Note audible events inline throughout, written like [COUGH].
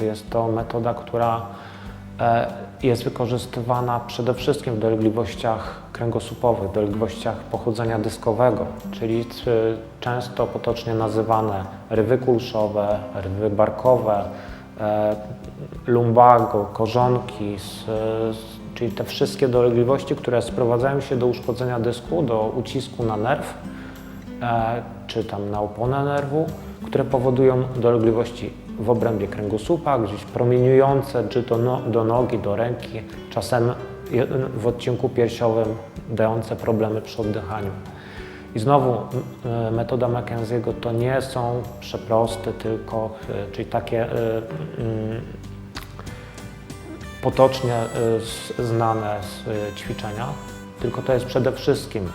to jest to metoda, która e, jest wykorzystywana przede wszystkim w dolegliwościach kręgosłupowych, dolegliwościach pochodzenia dyskowego, czyli c- często potocznie nazywane rywy kulszowe, rywy barkowe, e, lumbago, korzonki, czyli te wszystkie dolegliwości, które sprowadzają się do uszkodzenia dysku, do ucisku na nerw, e, czy tam na oponę nerwu, które powodują dolegliwości w obrębie kręgosłupa, gdzieś promieniujące, czy to no, do nogi, do ręki, czasem w odcinku piersiowym dające problemy przy oddychaniu. I znowu e, metoda Mackenzie'ego to nie są przeprosty tylko, e, czyli takie e, mm, potocznie znane z ćwiczenia, tylko to jest przede wszystkim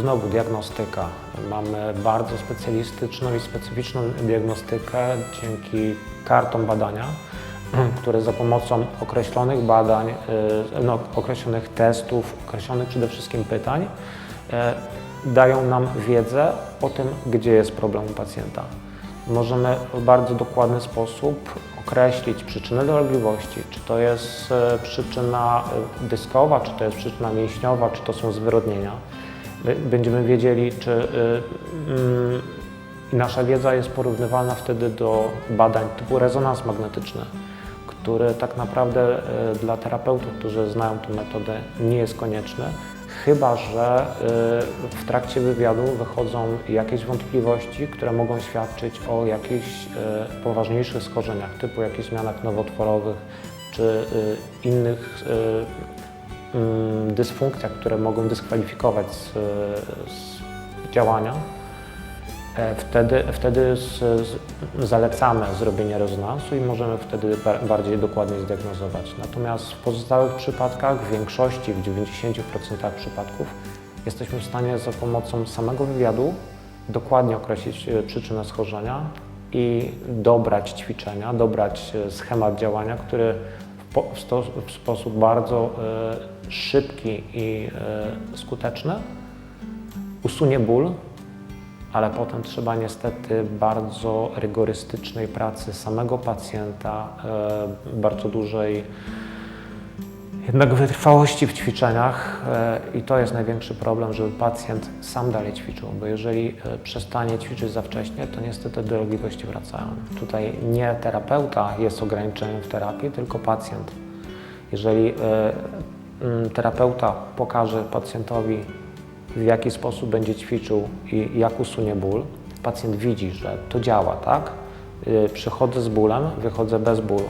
znowu diagnostyka. Mamy bardzo specjalistyczną i specyficzną diagnostykę dzięki kartom badania, [CLEARS THROAT] które za pomocą określonych badań, y, no, określonych testów, określonych przede wszystkim pytań y, dają nam wiedzę o tym, gdzie jest problem u pacjenta możemy w bardzo dokładny sposób określić przyczynę dolegliwości, czy to jest e, przyczyna e, dyskowa, czy to jest przyczyna mięśniowa, czy to są zwyrodnienia. Będziemy wiedzieli, czy y, mm, nasza wiedza jest porównywalna wtedy do badań typu rezonans magnetyczny, który tak naprawdę e, dla terapeutów, którzy znają tę metodę, nie jest konieczny, chyba że y, w trakcie wywiadu wychodzą jakieś wątpliwości, które mogą świadczyć o jakichś y, poważniejszych schorzeniach, typu jakichś zmianach nowotworowych czy y, innych mm, dysfunkcjach, które mogą dyskwalifikować z, z działania. E, Wtedy, wtedy z, z, zalecamy zrobienie rezonansu i możemy wtedy ba- bardziej dokładnie zdiagnozować. Natomiast w pozostałych przypadkach, w większości, w 90% przypadków, jesteśmy w stanie za pomocą samego wywiadu dokładnie określić e, przyczynę schorzenia i dobrać ćwiczenia, dobrać e, schemat działania, który w, sto, w sposób bardzo e, szybki i e, skuteczny usunie ból, ale potem trzeba niestety bardzo rygorystycznej pracy samego pacjenta, e, bardzo dużej jednak wytrwałości w ćwiczeniach e, i to jest największy problem, żeby pacjent sam dalej ćwiczył, bo jeżeli e, przestanie ćwiczyć za wcześnie, to niestety dolegliwości wracają. Tutaj nie terapeuta jest ograniczeniem w terapii, tylko pacjent. Jeżeli terapeuta pokaże pacjentowi, w jaki sposób będzie ćwiczył i jak usunie ból, pacjent widzi, że to działa, tak? Y, Przychodzę z bólem, wychodzę bez bólu.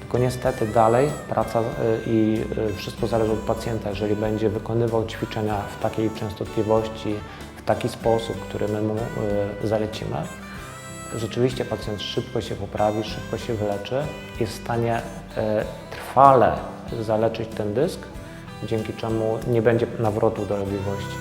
Tylko niestety dalej praca y, i y, wszystko zależy od pacjenta. Jeżeli będzie wykonywał ćwiczenia w takiej częstotliwości, w taki sposób, który my mu zalecimy, rzeczywiście pacjent szybko się poprawi, szybko się wyleczy, jest w stanie trwale zaleczyć ten dysk, dzięki czemu nie będzie nawrotu dolegliwości.